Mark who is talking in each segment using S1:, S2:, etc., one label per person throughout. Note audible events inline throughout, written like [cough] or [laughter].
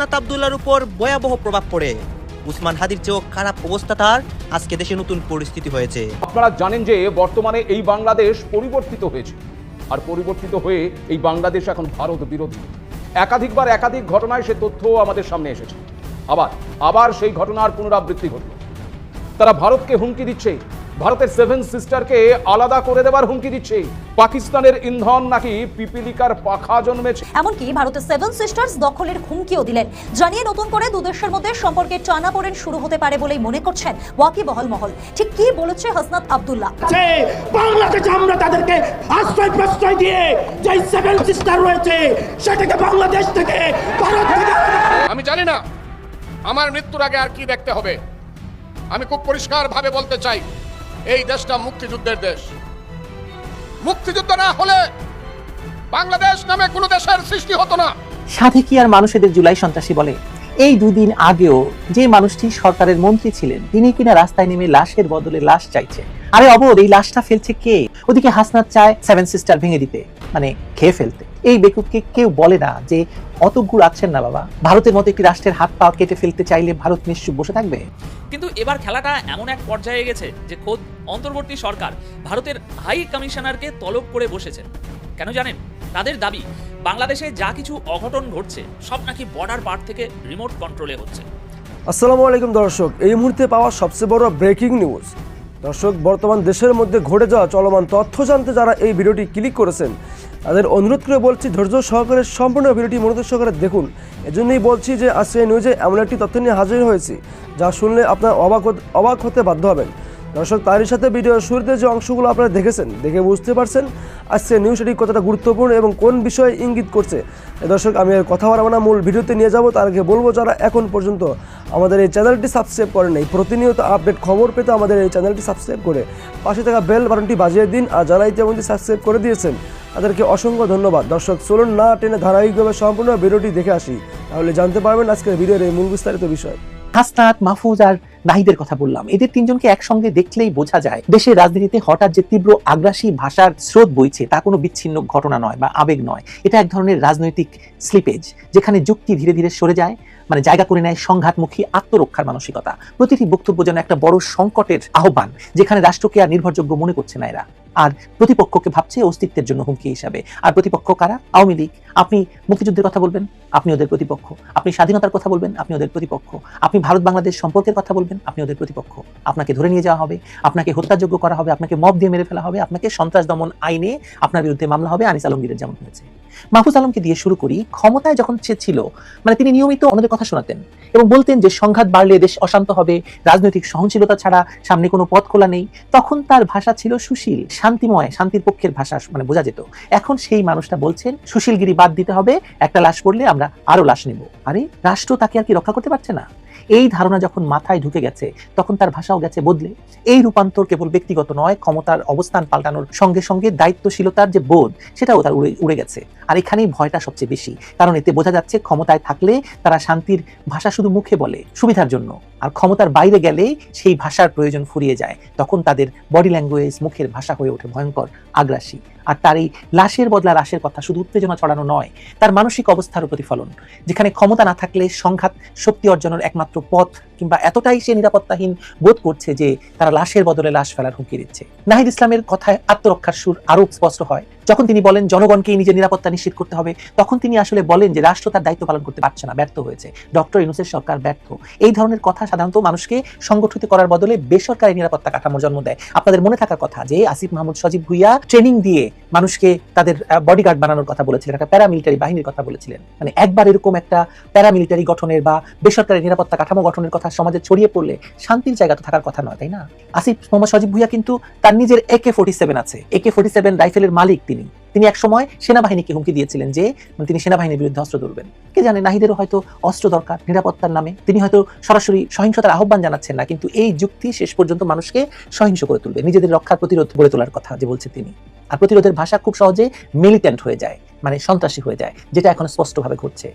S1: হাসনাত আবদুল্লার উপর ভয়াবহ প্রভাব পড়ে। উসমান হাদির চেয়েও খারাপ অবস্থা তার। আজকে দেশে নতুন পরিস্থিতি হয়েছে।
S2: আপনারা জানেন যে বর্তমানে এই বাংলাদেশ পরিবর্তিত হয়েছে। আর পরিবর্তিত হয়ে এই বাংলাদেশ এখন ভারত বিরোধী। একাধিকবার একাধিক ঘটনায় সে তথ্য আমাদের সামনে এসেছে। আবার আবার সেই ঘটনার পুনরাবৃত্তি ঘটল। তারা ভারতকে হুমকি দিচ্ছে। ভারতের সেভেন সিস্টারকে আলাদা করে দেবার হুমকি দিচ্ছে। পাকিস্তানের ইন্ধন নাকি পিপিলিকার পাখা জন্মেছে।
S3: এমনকি ভারতের সেভেন সিস্টার্স দখলের হুমকিও দিলেন। জানিয়ে নতুন করে দুদেশের মধ্যে সম্পর্কে টানা টানাপোড়েন শুরু হতে পারে বলেই মনে করছেন ওয়াকিবহল মহল। ঠিক কি বলেছে হাসনাত আব্দুল্লাহ?
S4: আছে বাংলাদেশে আমরা তাদেরকে আশ্রয় প্রশ্রয় দিয়ে যে সেভেন সিস্টার রয়েছে সেটাকে বাংলাদেশ থেকে ভারত থেকে
S5: আমি জানি না আমার মৃত্যুর আগে আর কি দেখতে হবে। আমি খুব পরিষ্কারভাবে বলতে চাই এই দেশটা মুক্তিযুদ্ধের দেশ। মুক্তিযুদ্ধ না হলে বাংলাদেশ নামে কোনো দেশের সৃষ্টি হতো না।
S6: সাথে কি আর মানুষ এদের জুলাই সন্ত্রাসী বলে? এই দুদিন আগেও যে মানুষটি সরকারের মন্ত্রী ছিলেন, তিনি কিনা রাস্তায় নেমে লাশের বদলে লাশ চাইছে। আরে অবধ, এই লাশটা ফেলছে কে? ওদিকে হাসনাত চায় সেভেন সিস্টার ভেঙে দিতে মানে খেয়ে ফেলতে। এই বেকুবকে কেউ বলে না যে অত গুড় আছেন না বাবা। ভারতের মতো একটি রাষ্ট্রের হাত পা কেটে ফেলতে চাইলে ভারত নিশ্চুপ বসে থাকবে।
S7: কিন্তু এবার খেলাটা এমন এক পর্যায়ে গেছে যে খোদ অন্তর্বর্তী সরকার ভারতের হাই কমিশনারকে তলব করে বসেছেন। কেন জানেন? তাদের দাবি, বাংলাদেশে যা কিছু অঘটন ঘটছে, সব নাকি বর্ডার পার থেকে রিমোট কন্ট্রোলে হচ্ছে।
S8: আসসালামু আলাইকুম দর্শক, এই মুহূর্তে পাওয়া সবচেয়ে বড় ব্রেকিং নিউজ দর্শক, বর্তমান দেশের মধ্যে ঘটে যাওয়া চলমান তথ্য জানতে যারা এই ভিডিওটি ক্লিক করেছেন, তাদের অনুরোধ করে বলছি, ধৈর্য সহকারে সম্পূর্ণ ভিডিওটি মনোযোগ সহকারে দেখুন। এজন্যই বলছি যে, আজকে নিউজে এমন একটি তথ্য নিয়ে হাজির হয়েছি, যা শুনলে আপনার অবাক অবাক হতে বাধ্য হবেন। দর্শক, তারই সাথে ভিডিওর শুরুতে যে অংশগুলো আপনারা দেখেছেন, দেখে বুঝতে পারছেন আজকে নিউজটি কতটা গুরুত্বপূর্ণ এবং কোন বিষয়ে ইঙ্গিত করছে। দর্শক, আমি আর কথা বাড়াবো না, মূল ভিডিওতে নিয়ে যাব, তার আগে বলব যারা এখন পর্যন্ত আমাদের এই চ্যানেলটি সাবস্ক্রাইব করেন নাই, প্রতিনিয়ত আপডেট খবর পেতে আমাদের এই চ্যানেলটি সাবস্ক্রাইব করে পাশে থাকা বেল বাটনটি বাজিয়ে দিন, আর যারা ইতিমধ্যে সাবস্ক্রাইব করে দিয়েছেন, তাদেরকে অসংখ্য ধন্যবাদ। দর্শক, চলুন না টেনে ধারাবাহিকভাবে সম্পূর্ণ ভিডিওটি দেখে আসি, তাহলে জানতে পারবেন আজকের ভিডিওর এই মূল বিস্তারিত বিষয়।
S6: হাসনাত মাহফুজ আর নাহিদের কথা বললাম। এদের তিনজনকে একসঙ্গে দেখলেই বোঝা যায়, দেশের রাজনীতিতে হঠাৎ যে তীব্র আগ্রাসী ভাষার স্রোত বইছে, তা কোনো বিচ্ছিন্ন ঘটনা নয় বা আবেগ নয়। এটা এক ধরনের রাজনৈতিক স্লিপেজ যেখানে যুক্তি ধীরে ধীরে সরে যায় মানে জায়গা করে নেয় সংঘাতমুখী আত্মরক্ষার মানসিকতা। প্রতিটি বক্তব্য যেন একটা বড় সংকটের আহ্বান, যেখানে রাষ্ট্রকে আর নির্ভরযোগ্য মনে করছে না এরা। আর প্রতিপক্ষকে ভাবছে অস্তিত্বের জন্য হুমকি হিসাবে। আর প্রতিপক্ষ কারা? আওয়ামী লীগ। আপনি মুক্তিযুদ্ধের কথা বলবেন, আপনি ওদের প্রতিপক্ষ। আপনি স্বাধীনতার কথা বলবেন, আপনি ওদের প্রতিপক্ষ। আপনি ভারত বাংলাদেশ সম্পর্কের কথা বলবেন, আপনি ওদের প্রতিপক্ষ। আপনাকে ধরে নিয়ে যাওয়া হবে, আপনাকে হত্যাযোগ্য করা হবে, আপনাকে মব দিয়ে মেরে ফেলা হবে, আপনাকে সন্ত্রাস দমন আইনে আপনার বিরুদ্ধে মামলা হবে, আনিস আলমগীরের যেমন হয়েছে। মাহফুজ আলমকে দিয়ে শুরু করি। ক্ষমতায় যখন সে ছিল মানে তিনি নিয়মিত অন্যদের কথা শোনাতেন এবং বলতেন যে সংঘাত বাড়লে দেশ অশান্ত হবে, রাজনৈতিক সহনশীলতা ছাড়া সামনে কোনো পথ খোলা নেই। তখন তার ভাষা ছিল সুশীল, শান্তিময়, শান্তির পক্ষের ভাষা মানে বোঝা যেত। এখন সেই মানুষটা বলছেন, সুশীলগিরি বাদ দিতে হবে, একটা লাশ পড়লে আমরা আরও লাশ নেব। আরে, রাষ্ট্র তাকে আর কি রক্ষা করতে পারছে না? এই ধারণা যখন মাথায় ঢুকে গেছে, তখন তার ভাষাও গেছে বদলে। এই রূপান্তর কেবল ব্যক্তিগত নয়, ক্ষমতার অবস্থান পাল্টানোর সঙ্গে সঙ্গে দায়িত্বশীলতার যে বোধ, সেটাও তার উড়ে উড়ে গেছে। আর এখানেই ভয়টা সবচেয়ে বেশি, কারণ এতে বোঝা যাচ্ছে ক্ষমতায় থাকলে তারা শান্তির ভাষা শুধু মুখে বলে, সুবিধার জন্য। আর ক্ষমতার বাইরে গেলে সেই ভাষার প্রয়োজন ফুরিয়ে যায়, তখন তাদের বডি ল্যাঙ্গুয়েজ মুখের ভাষা হয়ে ওঠে ভয়ঙ্কর, আগ্রাসী। আর তার এই লাশের বদলা লাশের কথা, শুধু উত্তেজনা ছড়ানো নয়, তার মানসিক অবস্থার প্রতিফলন, যেখানে ক্ষমতা না থাকলে সংঘাত শক্তি অর্জনের একমাত্র পথ কিংবা এতটাই সে নিরাপত্তাহীন বোধ করছে যে তারা লাশের বদলে লাশ ফেলার হুমকি দিচ্ছে। নাহিদ ইসলামের কথায় আত্মরক্ষার সুর আরও স্পষ্ট হয়। যখন তিনি বলেন, জনগণকেই নিজের নিরাপত্তা নিশ্চিত করতে হবে তখন তিনি আসলে বলেন যে, রাষ্ট্র তার দায়িত্ব পালন করতে পারছে না, ব্যর্থ হয়েছে। ডক্টর ইউনুসের সরকার ব্যর্থ। এই ধরনের কথা সাধারণত মানুষকে সংগঠিত করার বদলে বেসরকারি নিরাপত্তা কাঠামোর জন্ম দেয়। আপনাদের মনে থাকার কথা যে, আসিফ মাহমুদ, সজীব ভুইয়া ট্রেনিং দিয়ে মানুষকে তাদের বডিগার্ড বানানোর কথা বলেছিলেন, একটা প্যারামিলিটারি বাহিনীর কথা বলেছিলেন। মানে একবার এরকম একটা প্যারামিলিটারি গঠনের বা বেসরকারি নিরাপত্তা কাঠামো গঠনের কথা সমাজে ছড়িয়ে পড়লে শান্তির জায়গা তো থাকার কথা নয়, তাই না? আসিফ, মোহাম্মদ সজীব ভুইয়া কিন্তু তার নিজের একে ফোর্টি সেভেন আছে। একে ফোর্টি সেভেন রাইফেলের মালিক তিনি। তিনি এক সময় সেনাবাহিনীকে হুমকি দিয়েছিলেন যে মানে তিনি সেনাবাহিনীর বিরুদ্ধে অস্ত্র তুলবেন। কে জানে নাহিদেরও হয়তো অস্ত্র দরকার, নিরাপত্তার নামে। তিনি হয়তো সরাসরি সহিংসতার আহ্বান জানাচ্ছেন না, কিন্তু এই যুক্তি শেষ পর্যন্ত মানুষকে সহিংস করে তুলবে। নিজেদের রক্ষার প্রতিরোধ গড়ে তোলার কথা যে বলছে তিনি। আর প্রতিরোধের ভাষা খুব সহজে মিলিটেন্ট হয়ে যায় মানে সন্ত্রাসী হয়ে যায়, যেটা এখন স্পষ্টভাবে ঘটছে।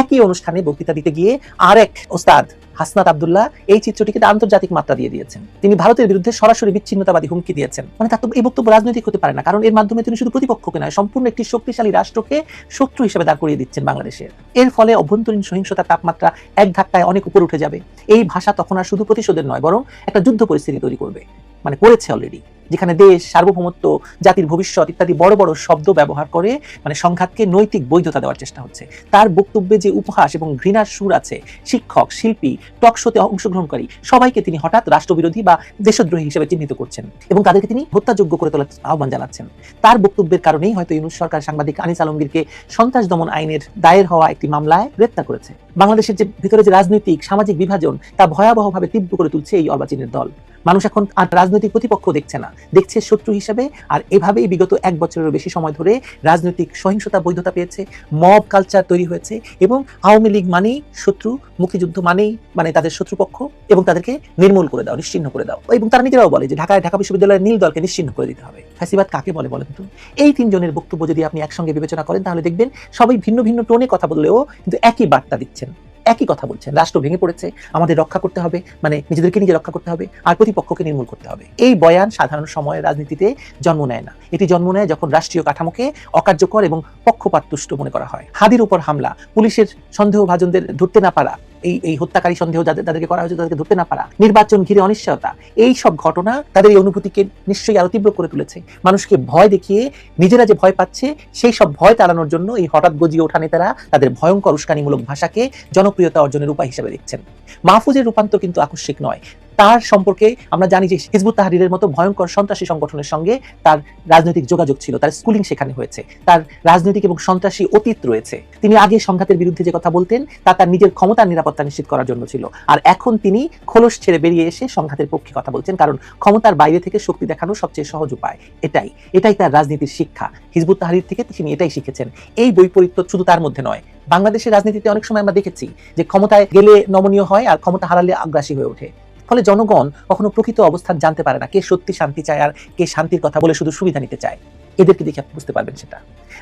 S6: একই অনুষ্ঠানে বক্তৃতা দিতে গিয়ে আরেক ওস্তাদ হাসনাত আবদুল্লাহ এই চিত্রটিকে আন্তর্জাতিক মাত্রা দিয়ে দিয়েছেন। তিনি ভারতের বিরুদ্ধে সরাসরি বিচ্ছিন্নতাবাদী হুমকি দিয়েছেন। মানে তার এই বক্তব্য রাজনৈতিক হতে পারে না, কারণ এর মাধ্যমে তিনি শুধু প্রতিপক্ষকে নয়, সম্পূর্ণ একটি শক্তিশালী রাষ্ট্রকে শত্রু হিসেবে দাঁড় করিয়ে দিচ্ছেন বাংলাদেশের এর ফলে অভ্যন্তরীণ সহিংসতার তাপমাত্রা এক ধাক্কায় অনেক উপর উঠে যাবে। এই ভাষা তখন আর শুধু প্রতিশোধের নয়, বরং একটা যুদ্ধ পরিস্থিতি তৈরি করবে। মানে করেছে অলরেডি যেখানে দেশ, সার্বভৌমত্ব, জাতির ভবিষ্যৎ ইত্যাদি বড় বড় শব্দ ব্যবহার করে মানে সংঘাতকে নৈতিক বৈধতা দেওয়ার চেষ্টা হচ্ছে। তার বক্তব্যে যে উপহাস এবং ঘৃণার সুর আছে, শিক্ষক, শিল্পী টক শোতে অংশগ্রহণকারী, সবাইকে তিনি হঠাৎ রাষ্ট্রবিরোধী বা দেশদ্রোহী হিসেবে চিহ্নিত করছেন এবং তাদেরকে তিনি হত্যাযোগ্য করে তোলার আহ্বান জানাচ্ছেন। তার বক্তব্যের কারণেই হয়তো ইউনুস সরকার সাংবাদিক আনিস আলমগীরকে সন্ত্রাস দমন আইনের দায়ের হওয়া একটি মামলায় গ্রেপ্তার করেছে। বাংলাদেশের যে ভিতরে যে রাজনৈতিক, সামাজিক বিভাজন, তা ভয়াবহভাবে তীব্র করে তুলছে এই অর্বাচীনের দল। মানুষ এখন আর রাজনৈতিক প্রতিপক্ষ দেখছে না। দেখছে শত্রু হিসেবে আর এভাবেই বিগত এক বছরেরও বেশি সময় ধরে রাজনৈতিক সহিংসতা বৈধতা পেয়েছে মব কালচার তৈরি হয়েছে এবং আওয়ামী লীগ মানেই শত্রু, মুক্তিযুদ্ধ মানেই মানে তাদের শত্রুপক্ষ এবং তাদেরকে নির্মূল করে দাও, নিশ্চিহ্ন করে দাও। এবং তারা নিজেরাও বলে যে ঢাকায় ঢাকা বিশ্ববিদ্যালয়ের নীল দলকে নিশ্চিহ্ন করে দিতে হবে। ফ্যাসিবাদ কাকে বলে বলেন তো? এই তিনজনের বক্তব্য যদি আপনি একসঙ্গে বিবেচনা করেন তাহলে দেখবেন সবাই ভিন্ন ভিন্ন টোনে কথা বললেও কিন্তু একই বার্তা দিচ্ছেন। একই কথা বলছেন। রাষ্ট্র ভেঙে পড়েছে, আমাদের রক্ষা করতে হবে মানে নিজেদেরকে নিজে রক্ষা করতে হবে, আর প্রতিপক্ষকে নির্মূল করতে হবে। এই বয়ান সাধারণ সময়ের রাজনীতিতে জন্ম নেয় না। এটি জন্ম নেয় যখন রাষ্ট্রীয় কাঠামোকে অকার্যকর এবং পক্ষপাততুষ্ট মনে করা হয়। হাদির উপর হামলা, পুলিশের সন্দেহভাজনদের ধরতে না পারা এই এই হত্যাকারী সন্দেহ যাদের, তাদেরকে করা হয়েছে, তাদেরকে ধরতে না পারা। নির্বাচন ঘিরে অনিশ্চয়তা। এই সব ঘটনা তাদের এই অনুভূতিকে নিশ্চয়ই আরও তীব্র করে তুলেছে। মানুষকে ভয় দেখিয়ে, নিজেরা যে ভয় পাচ্ছে, সেই সব ভয় তাড়ানোর জন্য এই হঠাৎ গজিয়ে ওঠা নেতারা তাদের ভয়ঙ্কর উস্কানিমূলক ভাষাকে জনপ্রিয়তা অর্জনের উপায় হিসেবে দেখছেন। মাহফুজের রূপান্তর কিন্তু আকস্মিক নয়। তার সম্পর্কে আমরা জানি যে হিজবুত তাহারিরের মতো ভয়ঙ্কর সন্ত্রাসী সংগঠনের সঙ্গে তার রাজনৈতিক যোগাযোগ ছিল, তার স্কুলিং সেখানে হয়েছে, তার রাজনৈতিক এবং সন্ত্রাসী অতীত রয়েছে। তিনি আগে সংঘাতের বিরুদ্ধে যে কথা বলতেন, তা তার নিজের ক্ষমতার নিরাপত্তা নিশ্চিত করার জন্য ছিল। আর এখন তিনি খোলস ছেড়ে বেরিয়ে এসে সংঘাতের পক্ষে কথা বলছেন, কারণ ক্ষমতার বাইরে থেকে শক্তি দেখানো সবচেয়ে সহজ উপায় এটাই। এটাই তার রাজনীতির শিক্ষা। হিজবুত তাহারির থেকে তিনি এটাই শিখেছেন। এই বৈপরীত্য শুধু তার মধ্যে নয়, বাংলাদেশের রাজনীতিতে অনেক সময় আমরা দেখেছি যে ক্ষমতায় গেলে নমনীয় হয় আর ক্ষমতা হারালে আগ্রাসী হয়ে ওঠে। ফলে জনগণ কখনো প্রকৃত অবস্থান জানতে পারে না। কে সত্যি শান্তি চায় আর কে শান্তির কথা বলে শুধু সুবিধা নিতে চায়। এদেরকে দেখে আপনি বুঝতে পারবেন সেটা।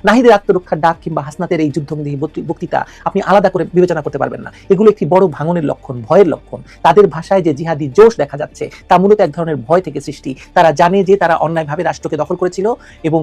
S6: নাহিদের আত্মরক্ষার ডাক কিংবা হাসনাতের এই যুদ্ধমুখী বক্তৃতা আপনি আলাদা করে বিবেচনা করতে পারবেন না। এগুলো একটি বড় ভাঙনের লক্ষণ, ভয়ের লক্ষণ। তাদের ভাষায় যে জিহাদি জোশ দেখা যাচ্ছে, তা মূলত এক ধরনের ভয় থেকে সৃষ্টি। তারা জানে যে তারা অন্যায়ভাবে রাষ্ট্রকে দখল করেছিল এবং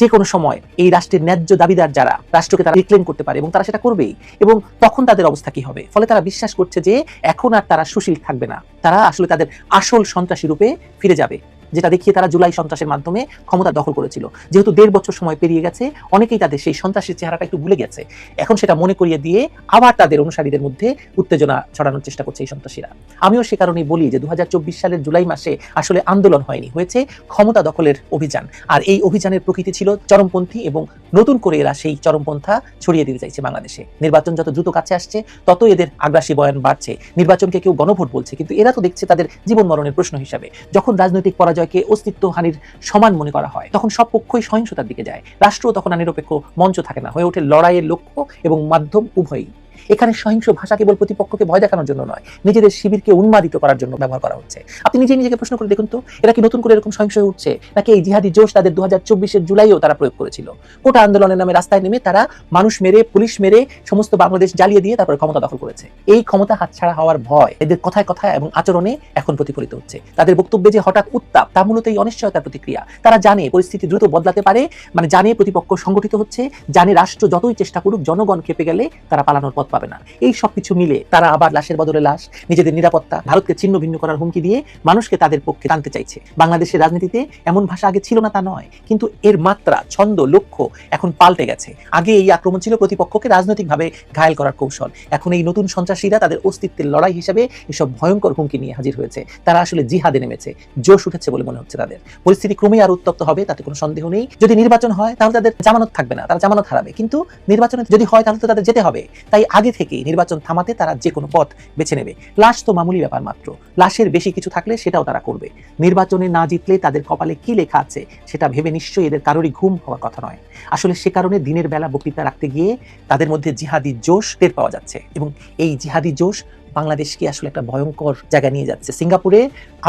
S6: যে কোনো সময় এই রাষ্ট্রের ন্যায্য দাবিদার যারা, রাষ্ট্রকে তারা রিক্লেম করতে পারে এবং তারা সেটা করবেই এবং তখন তাদের অবস্থা কি হবে? ফলে তারা বিশ্বাস করছে যে এখন আর তারা সুশীল থাকবে না। তারা আসলে তাদের আসল সন্ত্রাসী রূপে ফিরে যাবে। যেটা দেখিয়ে তারা জুলাই সন্ত্রাসের মাধ্যমে ক্ষমতা দখল করেছিল। যেহেতু দেড় বছর সময় পেরিয়ে গেছে, অনেকেই তাদের সেই সন্ত্রাসের চেহারাটা একটু ভুলে গেছে। এখন সেটা মনে করিয়ে দিয়ে আবার তাদের অনুসারীদের মধ্যে উত্তেজনা ছড়ানোর চেষ্টা করছে এই সন্ত্রাসীরা। আমিও সে কারণেই বলি যে দু হাজার চব্বিশ সালের জুলাই মাসে আসলে আন্দোলন হয়নি, হয়েছে ক্ষমতা দখলের অভিযান। আর এই অভিযানের প্রকৃতি ছিল চরমপন্থী এবং নতুন করে এরা সেই চরমপন্থা ছড়িয়ে দিতে চাইছে বাংলাদেশে। নির্বাচন যত দ্রুত কাছে আসছে তত এদের আগ্রাসী বয়ান বাড়ছে। নির্বাচনকে কেউ গণভোট বলছে, কিন্তু এরা তো দেখছে তাদের জীবন মরণের প্রশ্ন হিসাবে। যখন রাজনৈতিক পরাজয়কে অস্তিত্বহানির সমান মনে করা হয়। তখন সব পক্ষই সহিংসতার দিকে যায়। রাষ্ট্র তখন আর নিরপেক্ষ মঞ্চ থাকে না। হয়ে ওঠে লড়াইয়ের লক্ষ্য এবং মাধ্যম উভয়ই। এখানে সহিংস ভাষা কেবল প্রতিপক্ষকে ভয় দেখানোর জন্য নয়, নিজেদের শিবিরকে উন্মাদিত করার জন্য ব্যবহার করা হচ্ছে। আপনি নিজে নিজেকে প্রশ্ন করে দেখুন তো, এরা কি নতুন করে এরকম সহিংস হয়ে উঠছে? নাকি এই জিহাদি জোশ তাদের দু হাজার চব্বিশের জুলাইও তারা প্রয়োগ করেছিল? কোটা আন্দোলনের নামে রাস্তায় নেমে তারা মানুষ মেরে, পুলিশ মেরে সমস্ত বাংলাদেশ জ্বালিয়ে দিয়ে তারপরে ক্ষমতা দখল করেছে। এই ক্ষমতা হাতছাড়া হওয়ার ভয় এদের কথায় কথায় এবং আচরণে এখন প্রতিফলিত হচ্ছে। তাদের বক্তব্যে যে হঠাৎ উত্তাপ, তা মূলত এই অনিশ্চয়তার প্রতিক্রিয়া। তারা জানে পরিস্থিতি দ্রুত বদলাতে পারে মানে জানে প্রতিপক্ষ সংগঠিত হচ্ছে, জানে রাষ্ট্র যতই চেষ্টা করুক, জনগণ খেপে গেলে তারা পালানোর পথ পাবে না। এই সবকিছু মিলে তারা আবার লাশের বদলে লাশ, নিজেদের নিরাপত্তা, ভারতকে ছিন্ন ভিন্ন করার হুমকি দিয়ে মানুষকে তাদের পক্ষে টানতে চাইছে। বাংলাদেশের রাজনীতিতে এমন ভাষা আগে ছিল না, তা নয়। কিন্তু এর মাত্রা, ছন্দ, লক্ষ্য এখন পাল্টে গেছে। আগে এই আক্রমণ ছিল প্রতিপক্ষকে রাজনৈতিকভাবে ঘায়েল করার কৌশল। এখন এই নতুন সন্ত্রাসীরা তাদের অস্তিত্বের লড়াই হিসেবে এসব ভয়ঙ্কর হুমকি নিয়ে হাজির হয়েছে। তারা আসলে জিহাদে নেমেছে। জোশ উঠেছে বলে মনে হচ্ছে তাদের। পরিস্থিতি ক্রমেই আর উত্তপ্ত হবে, তাতে কোনো সন্দেহ নেই। যদি নির্বাচন হয়, তাহলে তাদের জামানত থাকবে না, তারা জামানত হারাবে। কিন্তু নির্বাচনে যদি হয়, তাহলে তো তাদের যেতে হবে। তাই আগে থেকেই নির্বাচন থামাতে তারা যে কোনো পথ বেছে নেবে। লাশ তো মামুলি ব্যাপার মাত্র। লাশের বেশি কিছু থাকলে সেটাও তারা করবে। নির্বাচনে না জিতলে তাদের কপালে কি লেখা আছে সেটা ভেবে নিশ্চয়ই এদের কারোরই ঘুম হওয়ার কথা নয়। আসলে সে কারণে দিনের বেলা বক্তৃতা রাখতে গিয়ে তাদের মধ্যে জিহাদি জোশ টের পাওয়া যাচ্ছে এবং এই জিহাদি জোশ বাংলাদেশকে আসলে একটা ভয়ঙ্কর জায়গা নিয়ে যাচ্ছে? সিঙ্গাপুরে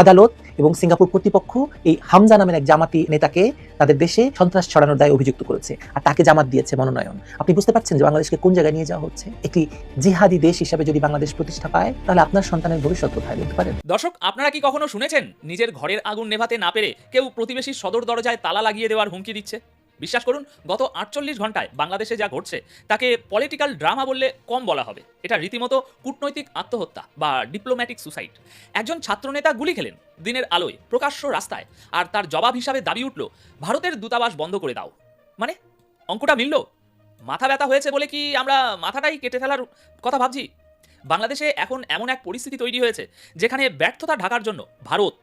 S6: আদালত এবং সিঙ্গাপুর কর্তৃপক্ষ এই হামজা নামের এক জামাতি নেতাকে তাদের দেশে সন্ত্রাস ছড়ানোর দায়ে অভিযুক্ত করেছে আর তাকে জামাত দিয়েছে মনোনয়ন। আপনি বুঝতে পারছেন যে বাংলাদেশকে কোন জায়গায় নিয়ে যাওয়া হচ্ছে? একটি জিহাদি দেশ হিসাবে যদি বাংলাদেশ প্রতিষ্ঠা পায়, তাহলে আপনার সন্তানের ভবিষ্যৎ কোথায় বলতে পারেন?
S7: দর্শক, আপনারা কি কখনো শুনেছেন? নিজের ঘরের আগুন নেভাতে না পেরে কেউ প্রতিবেশীর সদর দরজায় তালা লাগিয়ে দেওয়ার হুমকি দিচ্ছে? বিশ্বাস করুন, গত আটচল্লিশ ঘন্টায় বাংলাদেশে যা ঘটছে, তাকে পলিটিক্যাল ড্রামা বললে কম বলা হবে। এটা রীতিমতো কূটনৈতিক আত্মহত্যা বা ডিপ্লোম্যাটিক সুসাইড একজন ছাত্রনেতা গুলি খেলেন দিনের আলোয়, প্রকাশ্য রাস্তায়, আর তার জবাব হিসাবে দাবি উঠল, ভারতের দূতাবাস বন্ধ করে দাও। মানে অঙ্কটা মিলল? মাথা ব্যথা হয়েছে বলে কি আমরা মাথাটাই কেটে ফেলার কথা ভাবছি? বাংলাদেশে এখন এমন এক পরিস্থিতি তৈরি হয়েছে, যেখানে ব্যর্থতা ঢাকার জন্য ভারত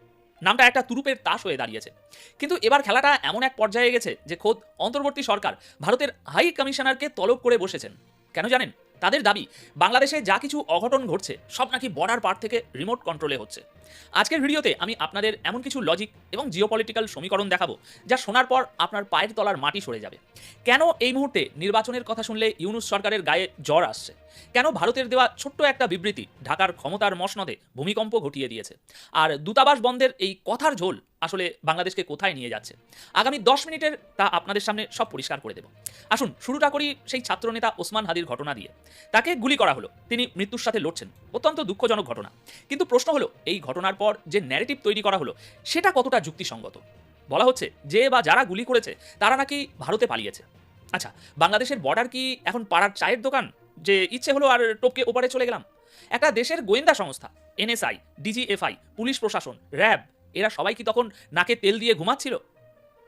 S7: নামটা একটা তুরুপের তাস হয়ে দাঁড়িয়েছে। কিন্তু এবার খেলাটা এমন এক পর্যায়ে গেছে যে খোদ অন্তর্বর্তী সরকার ভারতের হাই কমিশনারকে তলব করে বসেছেন। কেন জানেন? তাদের দাবি, বাংলাদেশে যা কিছু অঘটন ঘটছে, সব নাকি বর্ডার পার থেকে রিমোট কন্ট্রোলে হচ্ছে। আজকের ভিডিওতে আমি আপনাদের এমন কিছু লজিক এবং জিওপলিটিক্যাল সমীকরণ দেখাবো, যা শোনার পর আপনার পায়ের তলার মাটি সরে যাবে। কেন এই মুহূর্তে নির্বাচনের কথা শুনলে ইউনুস সরকারের গায়ে জ্বর আসছে? কেন ভারতের দেওয়া ছোট্ট একটা বিবৃতি ঢাকার ক্ষমতার মসনদে ভূমিকম্প ঘটিয়ে দিয়েছে? আর দূতাবাস বন্ধের এই কথার ঝোল আসলে বাংলাদেশকে কোথায় নিয়ে যাচ্ছে? আগামী দশ মিনিটের তা আপনাদের সামনে সব পরিষ্কার করে দেব। আসুন, শুরুটা করি সেই ছাত্রনেতা ওসমান হাদির ঘটনা দিয়ে। তাকে গুলি করা হলো। তিনি মৃত্যুর সাথে লড়ছেন। অত্যন্ত দুঃখজনক ঘটনা। কিন্তু প্রশ্ন হলো, এই ঘটনার পর যে ন্যারেটিভ তৈরি করা হলো, সেটা কতটা যুক্তিসঙ্গত? বলা হচ্ছে, যে বা যারা গুলি করেছে, তারা নাকি ভারতে পালিয়েছে। আচ্ছা বাংলাদেশের বর্ডার কি এখন পাড়ার চায়ের দোকান? যে ইচ্ছে হলো আর টপকে ওপারে চলে গেলাম। একটা দেশের গোয়েন্দা সংস্থা এনএসআই ডিজিএফআই পুলিশ প্রশাসন, র্যাব, এরা সবাই কি তখন নাকে তেল দিয়ে ঘুমাচ্ছিল?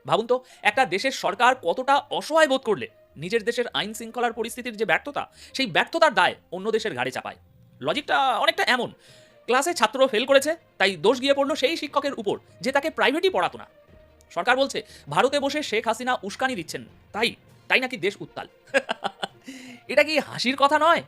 S7: ভাবুন তো, একটা দেশের সরকার কতটা অসহায় বোধ করলে নিজের দেশের আইন শৃঙ্খলার পরিস্থিতির যে ব্যর্থতা, সেই ব্যর্থতার দায় অন্য দেশের ঘাড়ে চাপায়। লজিকটা অনেকটা এমন। ক্লাসে ছাত্র ফেল করেছে, তাই দোষ গিয়ে পড়ল সেই শিক্ষকের উপর, যে তাকে প্রাইভেটই পড়াতো না। সরকার বলছে, ভারতে বসে শেখ হাসিনা উস্কানি দিচ্ছেন। তাই তাই নাকি দেশ উত্তাল? [laughs] এটা কি হাসির কথা নয়?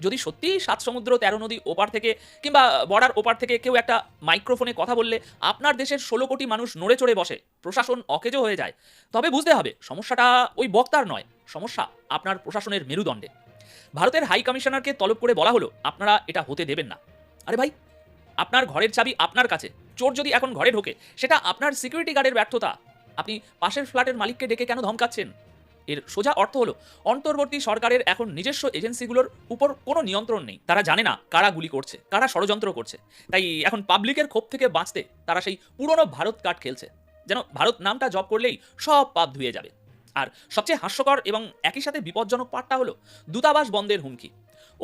S7: যদি সত্যি সাত সমুদ্র, তেরো নদী ওপার থেকে কিংবা বর্ডার ওপার থেকে কেউ একটা মাইক্রোফোনে কথা বললে আপনার দেশের ষোলো কোটি মানুষ নড়ে চড়ে বসে, প্রশাসন অকেজো হয়ে যায়। তবে বুঝতে হবে, সমস্যাটা ওই বক্তার নয়, সমস্যা আপনার প্রশাসনের মেরুদণ্ডে। ভারতের হাই কমিশনারকে তলব করে বলা হলো, আপনারা এটা হতে দেবেন না। আরে ভাই, আপনার ঘরের চাবি আপনার কাছে। চোর যদি এখন ঘরে ঢোকে, সেটা আপনার সিকিউরিটি গার্ডের ব্যর্থতা। আপনি পাশের ফ্ল্যাটের মালিককে ডেকে কেন ধমকাচ্ছেন? এর সোজা অর্থ হলো, অন্তর্বর্তী সরকারের এখন নিজস্ব এজেন্সিগুলোর উপর কোনো নিয়ন্ত্রণ নেই। তারা জানে না কারা গুলি করছে, কারা ষড়যন্ত্র করছে। তাই এখন পাবলিকের ক্ষোভ থেকে বাঁচতে তারা সেই পুরনো ভারত কার্ড খেলছে। যেন ভারত নামটা জব করলেই সব পাপ ধুয়ে যাবে। আর সবচেয়ে হাস্যকর এবং একই সাথে বিপজ্জনক পার্টটা হলো, দূতাবাস বন্ধের হুমকি।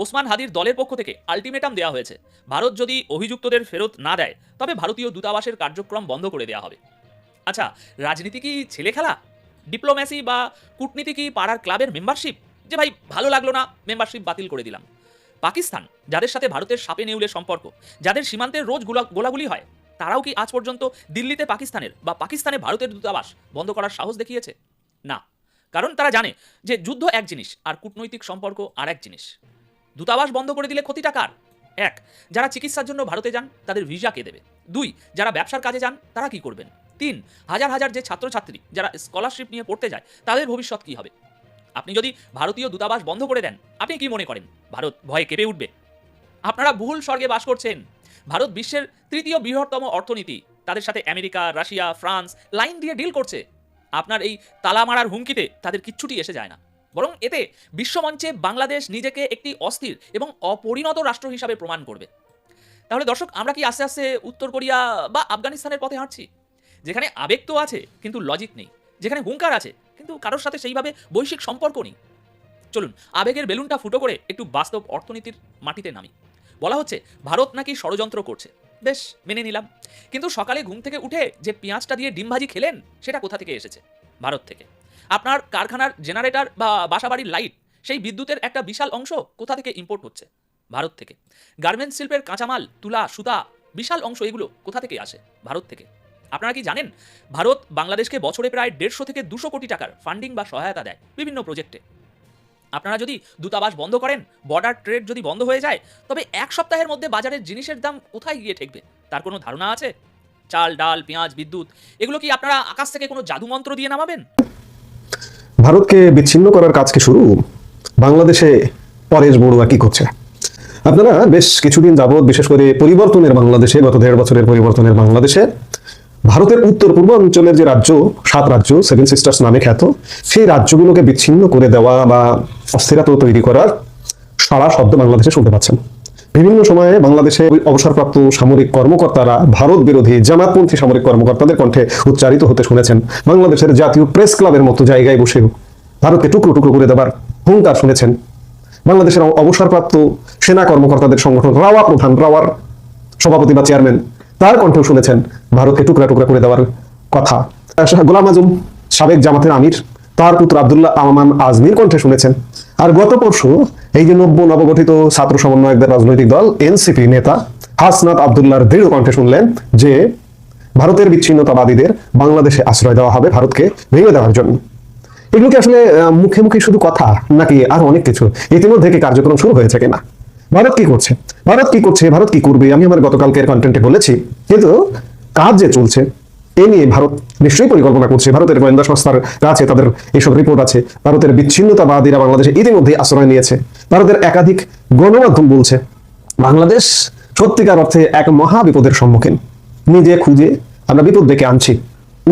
S7: ওসমান হাদির দলের পক্ষ থেকে আলটিমেটাম দেওয়া হয়েছে। ভারত যদি অভিযুক্তদের ফেরত না দেয়, তবে ভারতীয় দূতাবাসের কার্যক্রম বন্ধ করে দেওয়া হবে। আচ্ছা রাজনীতি কি ছেলে খেলা? ডিপ্লোম্যাসি বা কূটনীতি কি পাড়ার ক্লাবের মেম্বারশিপ যে ভাই, ভালো লাগল না মেম্বারশিপ বাতিল করে দিলাম। পাকিস্তান, যাদের সাথে ভারতের সাপে নেউলে সম্পর্ক, যাদের সীমান্তে রোজ গোলা গোলাগুলি হয়, তারাও কি আজ পর্যন্ত দিল্লিতে পাকিস্তানের বা পাকিস্তানে ভারতের দূতাবাস বন্ধ করার সাহস দেখিয়েছে? না, কারণ তারা জানে যে যুদ্ধ এক জিনিস, আর কূটনৈতিক সম্পর্ক আর এক জিনিস। দূতাবাস বন্ধ করে দিলে ক্ষতিটা কার? এক, যারা চিকিৎসার জন্য ভারতে যান, তাদের ভিসা কে দেবে? দুই, যারা ব্যবসার কাজে যান, তারা কি করবেন? তিন, হাজার হাজার যে ছাত্রছাত্রী যারা স্কলারশিপ নিয়ে পড়তে যায়, তাদের ভবিষ্যৎ কি হবে? আপনি যদি ভারতীয় দূতাবাস বন্ধ করে দেন, আপনি কি মনে করেন? ভারত ভয়ে কেঁপে উঠবে। আপনারা ভুল স্বর্গে বাস করছেন। ভারত বিশ্বের তৃতীয় বৃহত্তম অর্থনীতি। তাদের সাথে আমেরিকা, রাশিয়া, ফ্রান্স, লাইন দিয়ে ডিল করছে। আপনার এই তালা মারার হুমকিতে তাদের কিচ্ছুটি এসে যায় না। বরং এতে বিশ্বমঞ্চে বাংলাদেশ নিজেকে একটি অস্থির এবং অপরিণত রাষ্ট্র হিসাবে প্রমাণ করবে। তাহলে দর্শক, আমরা কি আস্তে আস্তে উত্তর কোরিয়া বা আফগানিস্তানের পথে হাঁটছি? যেখানে আবেগ তো আছে, কিন্তু লজিক নেই। যেখানে হুঙ্কার আছে, কিন্তু কারোর সাথে সেইভাবে বৈশ্বিক সম্পর্ক নেই। চলুন, আবেগের বেলুনটা ফুটো করে একটু বাস্তব অর্থনীতির মাটিতে নামি। বলা হচ্ছে, ভারত নাকি ষড়যন্ত্র করছে। বেশ, মেনে নিলাম। কিন্তু সকালে ঘুম থেকে উঠে যে পেঁয়াজটা দিয়ে ডিম ভাজি খেলেন, সেটা কোথা থেকে এসেছে? ভারত থেকে। আপনার কারখানার জেনারেটর বা বাসাবাড়ির লাইট, সেই বিদ্যুতের একটা বিশাল অংশ কোথা থেকে ইম্পোর্ট হচ্ছে? ভারত থেকে। গার্মেন্টস শিল্পের কাঁচামাল, তুলা, সুতা, বিশাল অংশ এগুলো কোথা থেকে আসে? ভারত থেকে। আপনারা কি জানেন, ভারত বাংলাদেশকে বছরে প্রায় দেড়শো থেকে দুশো কোটি টাকার ফান্ডিং বা সহায়তা দেয় বিভিন্ন প্রজেক্টে আপনারা যদি দূতাবাস বন্ধ করেন বর্ডার ট্রেড যদি বন্ধ হয়ে যায়, তবে এক সপ্তাহের মধ্যে বাজারের জিনিসের দাম কোথায় গিয়ে ঠেকবে? তার কোনো ধারণা আছে? চাল, ডাল, পেঁয়াজ, বিদ্যুৎ, এগুলো কি আপনারা আকাশ থেকে কোনো জাদুমন্ত্র দিয়ে নামাবেন?
S9: ভারতকে বিচ্ছিন্ন করার কাজ কি শুরু? বাংলাদেশে পরেশ বড়ুয়া কি করছে? আপনারা বেশ কিছুদিন যাবৎ, বিশেষ করে পরিবর্তনের বাংলাদেশে, গত দেড় বছরের পরিবর্তনের বাংলাদেশে, ভারতের উত্তর পূর্বাঞ্চলের যে রাজ্য, সাত রাজ্য, সেভেন সিস্টার্স নামে খ্যাত, সেই রাজ্যগুলোকে বিচ্ছিন্ন করে দেওয়া বা অস্থিরতা তৈরি করার সারা শব্দ বাংলাদেশে শুনতে পাচ্ছেন। বিভিন্ন সময়ে বাংলাদেশে অবসরপ্রাপ্ত সামরিক কর্মকর্তারা ভারত বিরোধী জামাতপন্থী সামরিক কর্মকর্তাদের কণ্ঠে উচ্চারিত হতে শুনেছেন। বাংলাদেশের জাতীয় প্রেস ক্লাবের মতো জায়গায় বসেও ভারতকে টুকরো টুকরো করে দেবার হুঙ্কার শুনেছেন। বাংলাদেশের অবসরপ্রাপ্ত সেনা কর্মকর্তাদের সংগঠন রাওয়া প্রধান, রাওয়ার সভাপতি বা চেয়ারম্যান, তার কণ্ঠেও শুনেছেন ভারতকে টুকরা টুকরা করে দেওয়ার কথা। গোলাম আজম, সাবেক জামাতের আমির, তার পুত্র আব্দুল্লাহ আমান আজমির কণ্ঠে শুনেছেন। আর গত পরশু এই যে নব্য নবগঠিত ছাত্র সমন্বয়কদের রাজনৈতিক দল, এনসিপি নেতা হাসনাত আবদুল্লাহর দৃঢ় কণ্ঠে শুনলেন যে ভারতের বিচ্ছিন্নতাবাদীদের বাংলাদেশে আশ্রয় দেওয়া হবে ভারতকে ভেঙে দেওয়ার জন্য। এগুলো কি আসলে মুখে মুখে শুধু কথা, নাকি আর অনেক কিছু? ইতিমধ্যে কি কার্যক্রম শুরু হয়েছে কিনা? ভারত কি করছে? ভারত কি করছে? ভারত কি করবে? আমি আমার গতকালকের কন্টেন্টে বলেছি। কিন্তু কাজ যে চলছে, এ নিয়ে ভারত নিশ্চয়ই পরিকল্পনা করছে। ভারতের গোয়েন্দা সংস্থার কাছে তাদের এইসব রিপোর্ট আছে। ভারতের বিচ্ছিন্নতাবাদীরা বাংলাদেশে ইতিমধ্যে আশ্রয় নিয়েছে। ভারতের একাধিক গণমাধ্যম বলছে, বাংলাদেশ সত্যিকার অর্থে এক মহা বিপদের সম্মুখীন। নিজে খুঁজে আমরা বিপদ ডেকে আনছি।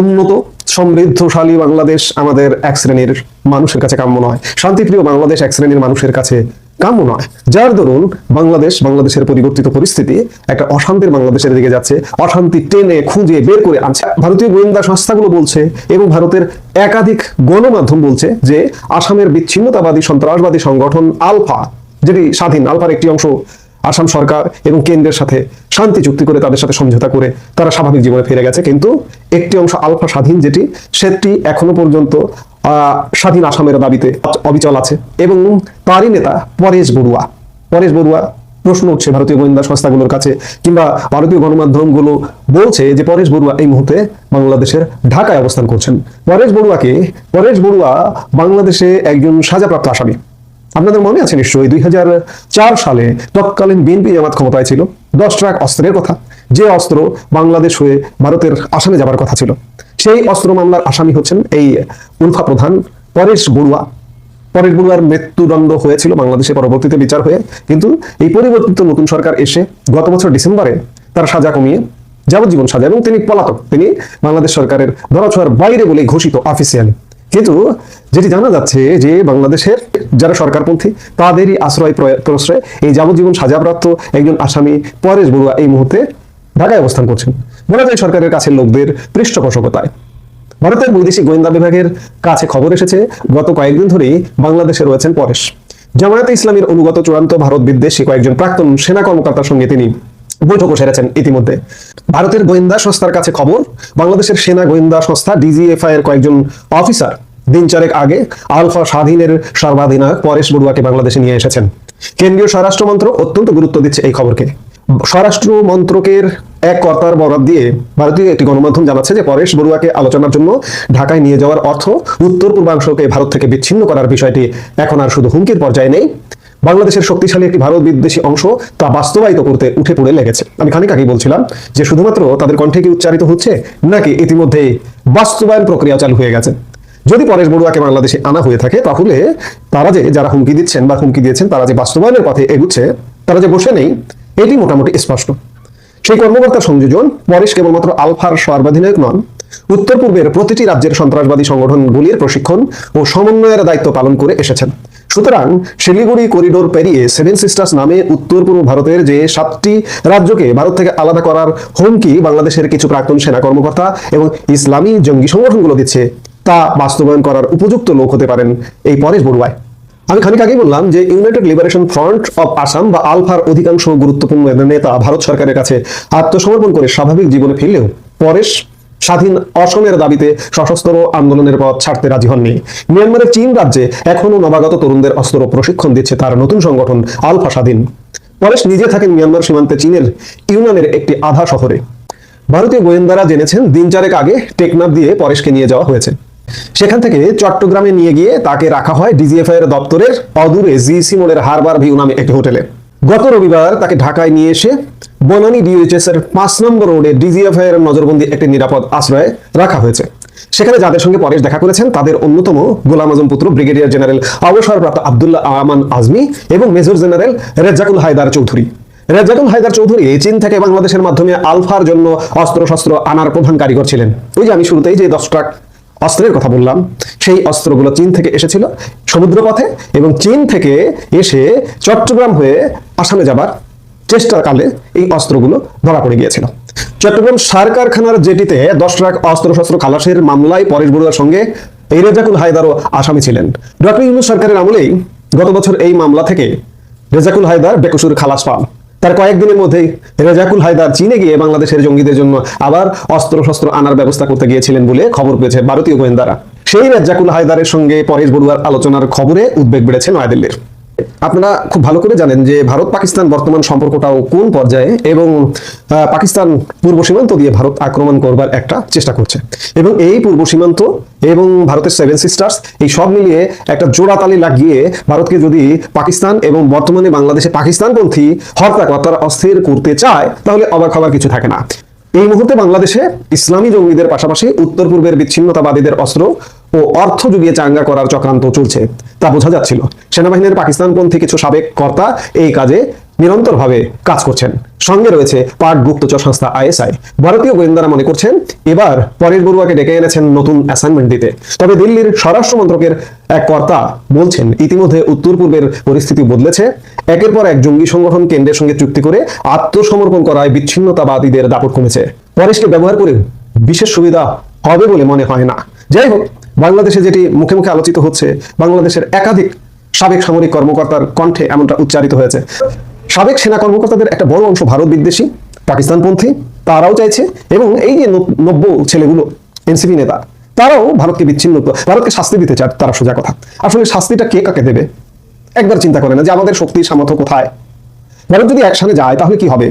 S9: উন্নত, সমৃদ্ধশালী বাংলাদেশ আমাদের এক শ্রেণির মানুষের কাছে কাম্য নয়। শান্তিপ্রিয় বাংলাদেশ এক শ্রেণির মানুষের কাছে কাম্য নয়। যার দরুন বাংলাদেশ, বাংলাদেশের পরিবর্তিত পরিস্থিতি একটা অশান্তির বাংলাদেশের দিকে যাচ্ছে। অশান্তি টেনে খুঁজে বের করে আনছে। ভারতীয় গোয়েন্দা সংস্থাগুলো বলছে এবং ভারতের একাধিক গণমাধ্যম বলছে যে আসামের বিচ্ছিন্নতাবাদী সন্ত্রাসবাদী সংগঠন আলফা, যেটি স্বাধীন, আলফার একটি অংশ আসাম সরকার এবং কেন্দ্রের সাথে শান্তি চুক্তি করে তাদের সাথে সমঝোতা করে তারা স্বাভাবিক জীবনে ফিরে গেছে। কিন্তু একটি অংশ আলফা স্বাধীন, যেটি সেটি এখনও পর্যন্ত স্বাধীন আসামের দাবিতে অবিচল আছে এবং তারই নেতা পরেশ বড়ুয়া। পরেশ বড়ুয়া প্রশ্ন উঠছে ভারতীয় গোয়েন্দা সংস্থাগুলোর কাছে কিংবা ভারতীয় গণমাধ্যমগুলো বলছে যে পরেশ বড়ুয়া এই মুহূর্তে বাংলাদেশের ঢাকায় অবস্থান করছেন। পরেশ বড়ুয়াকে, পরেশ বড়ুয়া বাংলাদেশে একজন সাজাপ্রাপ্ত আসামি। আপনাদের মনে আছে নিশ্চয়ই, দুই হাজার চার সালে তৎকালীন বিএনপি জামাত ক্ষমতায় ছিল। দশ ট্রাক অস্ত্রের কথা। যে অস্ত্র বাংলাদেশ হয়ে ভারতের আসামে যাবার কথা ছিল। সেই অস্ত্র মামলার আসামি হচ্ছেন এই উলফা প্রধান পরেশ বড়ুয়া। পরেশ বড়ুয়ার মৃত্যুদণ্ড হয়েছিল বাংলাদেশে পরবর্তীতে বিচার হয়ে। কিন্তু এই পরিবর্তিত নতুন সরকার এসে গত বছর ডিসেম্বরে তার সাজা কমিয়ে, যাবজ্জীবন সাজা, এবং তিনি পলাতক। তিনি বাংলাদেশ সরকারের ধরাছোঁয়ার বাইরে বলে ঘোষিত অফিসিয়ালি। কিন্তু যেটি জানা যাচ্ছে যে বাংলাদেশের যারা সরকারপন্থী, তাদেরই আশ্রয় প্রশ্রয়ে এই যাবজ্জীবন সাজাপ্রাপ্ত একজন আসামি পরেশ বড়ুয়া এই মুহূর্তে ঢাকায় অবস্থান করছেন। বলা যায় সরকারের কাছে লোকদের পৃষ্ঠপোষকতায়। ভারতের বৈদেশিক গোয়েন্দা বিভাগের কাছে খবর এসেছে, গত কয়েকদিন ধরেই বাংলাদেশে রয়েছেন পরেশ। জামায়াতে ইসলামের অনুগত চূড়ান্ত ভারত বিদ্বেষী কয়েকজন প্রাক্তন সেনা কর্মকর্তার সঙ্গে তিনি বৈঠকও সেরেছেন ইতিমধ্যে। ভারতের গোয়েন্দা সংস্থার কাছে খবর, বাংলাদেশের সেনা গোয়েন্দা সংস্থা ডিজিএফআই এর কয়েকজন অফিসার দিন চারেক আগে আলফা স্বাধীনের সর্বাধিনায়ক পরেশ বড়ুয়াকে বাংলাদেশে নিয়ে এসেছেন। কেন্দ্রীয় স্বরাষ্ট্র মন্ত্রক অত্যন্ত গুরুত্ব দিচ্ছে এই খবরকে। স্বরাষ্ট্র মন্ত্রকের এক কর্তার বরাদ দিয়ে ভারতীয় একটি গণমাধ্যম জানাচ্ছে যে পরেশ বড়ুয়াকে আলোচনার জন্য ঢাকায় নিয়ে যাওয়ার অর্থ উত্তর পূর্বাংশকে ভারত থেকে বিচ্ছিন্ন করার বিষয়টি এখন আর শুধু হুমকির পর্যায়ে নেই। বাংলাদেশের শক্তিশালী একটি ভারত বিদ্বেষী অংশ তা বাস্তবায়িত করতে উঠে পড়ে লেগেছে। আমি খানিক আগেই বলছিলাম যে শুধুমাত্র তাদের কণ্ঠে কি উচ্চারিত হচ্ছে নাকি ইতিমধ্যে বাস্তবায়ন প্রক্রিয়া চালু হয়ে গেছে। যদি পরেশ বড়ুয়াকে বাংলাদেশে আনা হয়ে থাকে, তাহলে তারা যে যারা হুমকি দিচ্ছেন বা হুমকি দিয়েছেন, তারা যে বাস্তবায়নের পথে এগুচ্ছে, তারা যে বসে নেই, এটি মোটামুটি স্পষ্ট। সেই কর্মকর্তা সংযোজন পরেশ কেবলমাত্র আলফার সর্বাধিনায়ক নন উত্তর পূর্বের প্রতিটি রাজ্যের সন্ত্রাসবাদী সংগঠনগুলির প্রশিক্ষণ ও সমন্বয়ের দায়িত্ব পালন করে এসেছেন। সুতরাং শিলিগুড়ি করিডোর পেরিয়ে সেভেন সিস্টার্স নামে উত্তর পূর্ব ভারতের যে সাতটি রাজ্যকে ভারত থেকে আলাদা করার হুমকি বাংলাদেশের কিছু প্রাক্তন সেনা কর্মকর্তা এবং ইসলামী জঙ্গি সংগঠনগুলো দিচ্ছে, তা বাস্তবায়ন করার উপযুক্ত লোক হতে পারেন এই পরেশ বড়ুয়ায় আমি খানিক আগেই বললাম যে United Liberation Front of Assam বা আলফার অধিকাংশ গুরুত্বপূর্ণ নেতা ভারত সরকারের কাছে আত্মসমর্পণ করে স্বাভাবিক জীবনে ফিরলেও পরেশ স্বাধীন অসমের দাবিতে সশস্ত্র আন্দোলনের পথ ছাড়তে রাজি হননি। মিয়ানমারের চীন রাজ্যে এখনও নবাগত তরুণদের অস্ত্র প্রশিক্ষণ দিচ্ছে তার নতুন সংগঠন আলফা স্বাধীন। পরেশ নিজে থাকেন মিয়ানমার সীমান্তে চীনের ইউনানের একটি আধা শহরে। ভারতীয় গোয়েন্দারা জেনেছেন দিন চারেক আগে টেকনাফ দিয়ে পরেশকে নিয়ে যাওয়া হয়েছে। সেখান থেকে চট্টগ্রামে নিয়ে গিয়ে তাকে রাখা হয় ডিজিএফআই এর দপ্তরের অদূরে জিসি মোড়ের হারবার ভিউ নামে একটি হোটেলে। গত রবিবার তাকে ঢাকায় নিয়ে এসে বনানী ডিএইচএস এর পাঁচ নম্বর রোডে ডিজিএফআই এর নজরবন্দি একটি নিরাপদ আশ্রয়ে রাখা হয়েছে। সেখানে যাদের সঙ্গে পরেশ দেখা করেছেন, তাদের অন্যতম গোলাম আজম পুত্র ব্রিগেডিয়ার জেনারেল অবসরপ্রাপ্ত আবদুল্লাহ আমান আজমি এবং মেজর জেনারেল রেজ্জাকুল হায়দার চৌধুরী। রেজ্জাকুল হায়দার চৌধুরী চীন থেকে বাংলাদেশের মাধ্যমে আলফার জন্য অস্ত্র শস্ত্র আনার প্রধান কারিগর ছিলেন। ওই যে আমি শুরুতেই যে দশ ট্রাক অস্ত্রের কথা বললাম। সেই অস্ত্রগুলো চীন থেকে এসেছিল সমুদ্রপথে এবং চীন থেকে এসে চট্টগ্রাম হয়ে আসামে যাবার চেষ্টাকালে এই অস্ত্রগুলো ধরা পড়ে গিয়েছিল। চট্টগ্রাম সার কারখানার জেটিতে দশ ট্রাক অস্ত্র শস্ত্র খালাসের মামলায় পরেশ বড়ুয়ার সঙ্গে এই রেজাকুল হায়দারও আসামি ছিলেন। ডক্টর ইউনুস সরকারের আমলেই গত বছর এই মামলা থেকে রেজাকুল হায়দার বেকসুর খালাস পান। তার কয়েকদিনের মধ্যেই রেজাকুল হায়দার চীনে গিয়ে বাংলাদেশের জঙ্গিদের জন্য আবার অস্ত্র শস্ত্র আনার ব্যবস্থা করতে গিয়েছিলেন বলে খবর পেয়েছে ভারতীয় গোয়েন্দারা। সেই রেজাকুল হায়দারের সঙ্গে পরেশ বড়ুয়ার আলোচনার খবরে উদ্বেগ বেড়েছে নয়াদিল্লির। আপনারা খুব ভালো করে জানেন যে ভারত পাকিস্তান বর্তমান সম্পর্কটাও কোন পর্যায়ে এবং পাকিস্তান পূর্ব সীমান্ত দিয়ে ভারত আক্রমণ করবার একটা চেষ্টা করছে। এবং এই পূর্ব সীমান্ত এবং ভারতের সেভেন সিস্টার্স এই সব মিলিয়ে একটা জোড়াতালি লাগিয়ে ভারতকে যদি পাকিস্তান এবং বর্তমানে বাংলাদেশে পাকিস্তানপন্থী হরতাক অর্থাৎ অস্থির করতে চায়, তাহলে অবাক হওয়ার কিছু থাকে না। এই মুহূর্তে বাংলাদেশে ইসলামী জঙ্গিদের পাশাপাশি উত্তর পূর্বের বিচ্ছিন্নতাবাদীদের অস্ত্র ও অর্থ জুগিয়ে চাঙ্গা করার চক্রান্ত চলছে, তা বোঝা যাচ্ছিল। সেনাবাহিনীর পাকিস্তানপন্থী কিছু সাবেক কর্তা এই কাজে নিরন্তরভাবে কাজ করছেন। সঙ্গে রয়েছে পাক গুপ্তচর সংস্থা আইএসআই। ভারতীয় গোয়েন্দারা মনে করছেন, এবার পরেশ বড়ুয়াকে ডেকে এনেছেন নতুন অ্যাসাইনমেন্ট দিতে। তবে দিল্লির স্বরাষ্ট্র মন্ত্রকের এক কর্তা বলছেন, ইতিমধ্যে উত্তর পূর্বের পরিস্থিতি বদলেছে। একের পর এক জঙ্গি সংগঠন কেন্দ্রের সঙ্গে চুক্তি করে আত্মসমর্পণ করায় বিচ্ছিন্নতাবাদীদের দাপট কমেছে। পরেশকে ব্যবহার করে বিশেষ সুবিধা হবে বলে মনে হয় না। যাই হোক বাংলাদেশে যেটি মুখে মুখে আলোচিত হচ্ছে, বাংলাদেশের একাধিক সাবেক সামরিক কর্মকর্তার কণ্ঠে এমনটা উচ্চারিত হয়েছে। সাবেক সেনা কর্মকর্তাদের একটা বড় অংশ ভারত বিদ্বেষী, পাকিস্তানপন্থী, তারাও চাইছে এবং এই যে নব্য ছেলেগুলো, এনসিপি নেতা, তারাও ভারতকে বিচ্ছিন্ন ভারতকে শাস্তি দিতে চায়, তারা সোজা কথা। আসলে শাস্তিটা কে কাকে দেবে? একবার চিন্তা করে না যে আমাদের শক্তি সামর্থ্য কোথায়। ভারত যদি একসাথে যায়, তাহলে কি হবে?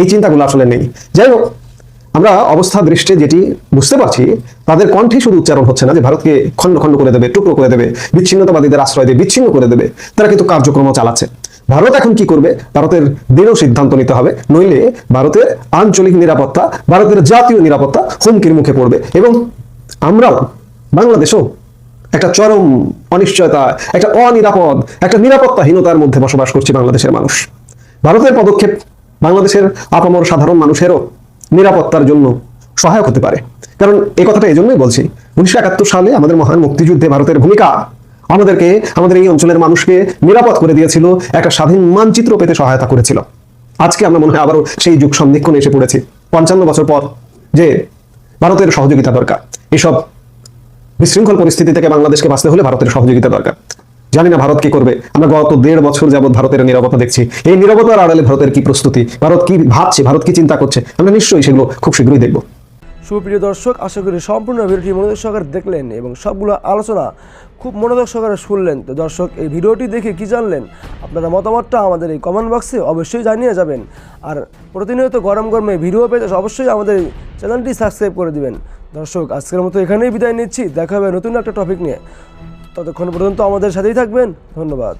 S9: এই চিন্তাগুলো আসলে নেই। যাই হোক আমরা অবস্থা দৃষ্টে যেটি বুঝতে পারছি, তাদের কণ্ঠে শুধু উচ্চারণ হচ্ছে না যে ভারতকে খণ্ড খণ্ড করে দেবে, টুকরো করে দেবে, বিচ্ছিন্নতাবাদীদের আশ্রয় দিয়ে বিচ্ছিন্ন করে দেবে, তারা কিন্তু কার্যক্রম চালাচ্ছে। ভারত এখন কি করবে? ভারতের দৃঢ় সিদ্ধান্ত নিতে হবে, নইলে ভারতের আঞ্চলিক নিরাপত্তা, ভারতের জাতীয় নিরাপত্তা হুমকির মুখে পড়বে এবং আমরাও, বাংলাদেশও একটা চরম অনিশ্চয়তা, একটা অনিরাপদ, একটা নিরাপত্তাহীনতার মধ্যে বসবাস করছে বাংলাদেশের মানুষ। ভারতের পদক্ষেপ বাংলাদেশের আপামর সাধারণ মানুষেরও নিরাপত্তার জন্য সহায়ক হতে পারে। কারণ এই কথাটা এই জন্যই বলছি, উনিশশো একাত্তর সালে আমাদের মহান মুক্তিযুদ্ধে ভারতের ভূমিকা আমাদেরকে, আমাদের এই অঞ্চলের মানুষকে নিরাপদ করে দিয়েছিল, একটা স্বাধীন মানচিত্র পেতে সহায়তা করেছিল। আজকে আমরা মনে হয় আবারও সেই যুগ সন্ধিক্ষণে এসে পড়েছি। পঞ্চান্ন বছর পর যে ভারতের সহযোগিতা দরকার, এসব বিশৃঙ্খল পরিস্থিতি থেকে বাংলাদেশকে বাঁচতে হলে ভারতের সহযোগিতা দরকার। জানি না ভারত কি করবে। আমরা গত দেড় বছর যাবত ভারতের নিরাপত্তা দেখছি। এই নিরাপত্তার আড়ালে ভারতের কি প্রস্তুতি? ভারত কি ভাবছে? ভারত কি চিন্তা করছে? আমরা নিশ্চয়ই সেগুলো খুব শীঘ্রই দেখব।
S8: সুপ্রিয় দর্শক, আশা করি সম্পূর্ণ ভিডিওটি মনোযোগ সহকারে দেখলেন এবং সবগুলো আলোচনা খুব মনোযোগ সহকারে শুনলেন। তো দর্শক, এই ভিডিওটি দেখে কি জানলেন? আপনারা মতামতটা আমাদের এই কমেন্ট বক্সে অবশ্যই জানিয়ে যাবেন। আর প্রতিনিয়ত গরম গরমে ভিডিও পেতে অবশ্যই আমাদের চ্যানেলটি সাবস্ক্রাইব করে দিবেন। দর্শক, আজকের মতো এখানেই বিদায় নিচ্ছি। দেখা হবে নতুন একটা টপিক নিয়ে। ততক্ষণ পর্যন্ত আমাদের সাথেই থাকবেন। ধন্যবাদ।